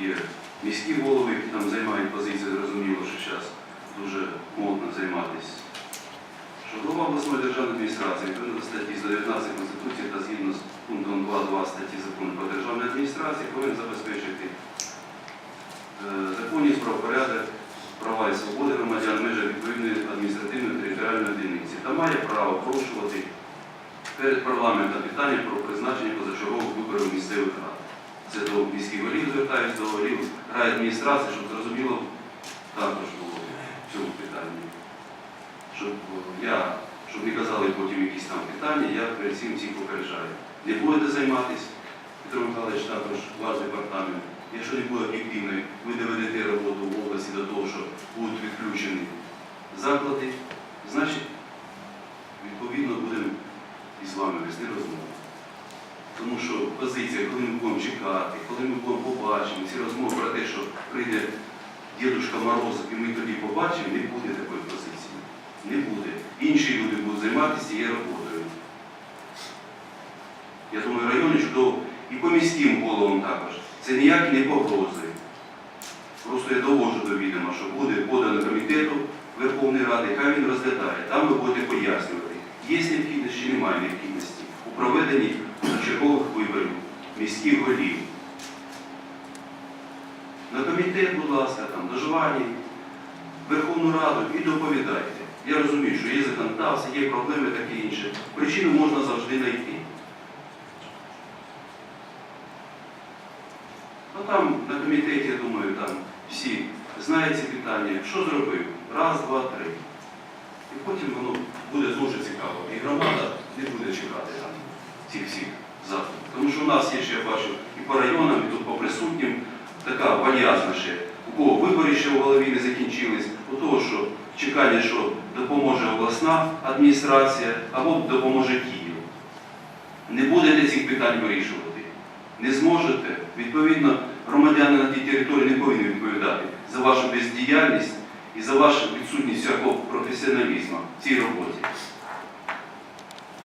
є міські голови, які там займають позиції, зрозуміло, що зараз дуже модно займатися. Що голова обласної державної адміністрації відповідно до статті 119 Конституції та згідно з пунктом 2.2 статті закону про державну адміністрацію повинен забезпечити е, законність, правопорядок, права і свободи громадян в межах відповідної адміністративної територіальної одиниці та має право порушувати перед парламентом питання про призначення позачергових виборів місцевих рад. Це до міських голів звертаюся до голів райадміністрації, щоб зрозуміло також було в цьому питанні. Щоб е, я, щоб не казали потім якісь там питання, я перед цим всіх попереджаю. Не будете займатися, Петро Михайлович також ваш департамент. Якщо не буде об'єктивної, ви доведете роботу в області до того, що будуть відключені заклади, значить, відповідно будемо із вами вести розмову. Тому що позиція, коли ми будемо чекати, коли ми будемо побачимо ці розмови про те, що прийде Дідушка Мороз, і ми тоді побачимо, не буде такої позиції. Не буде. Інші люди будуть займатися цією роботою. Я думаю, районі чудово і по міським головам також. Це ніякі не погрози. Просто я довожу до відома, що буде подано комітету Верховної Ради, хай він розглядає. Там ви будете пояснювати, є необхідність чи немає необхідності у проведенні міських голів. На комітет, будь ласка, там, до Жвані, Верховну Раду і доповідайте. Я розумію, що є законодавці, є проблеми таке інше. Причину можна завжди знайти. Ну там на комітеті, я думаю, там всі знають ці питання, що зробив, раз, два, три. І потім воно буде дуже цікаво. І громада не буде чекати там цих всіх заходів. Тому що у нас є ще, я бачу, і по районам, і тут по присутнім така вальязна ще. У кого вибори ще в голові не закінчились, у того, що чекання, що допоможе обласна адміністрація або допоможе Київ. Не будете цих питань вирішувати. Не зможете. Відповідно, громадяни на тій території не повинні відповідати за вашу бездіяльність і за вашу відсутність всякого професіоналізму в цій роботі.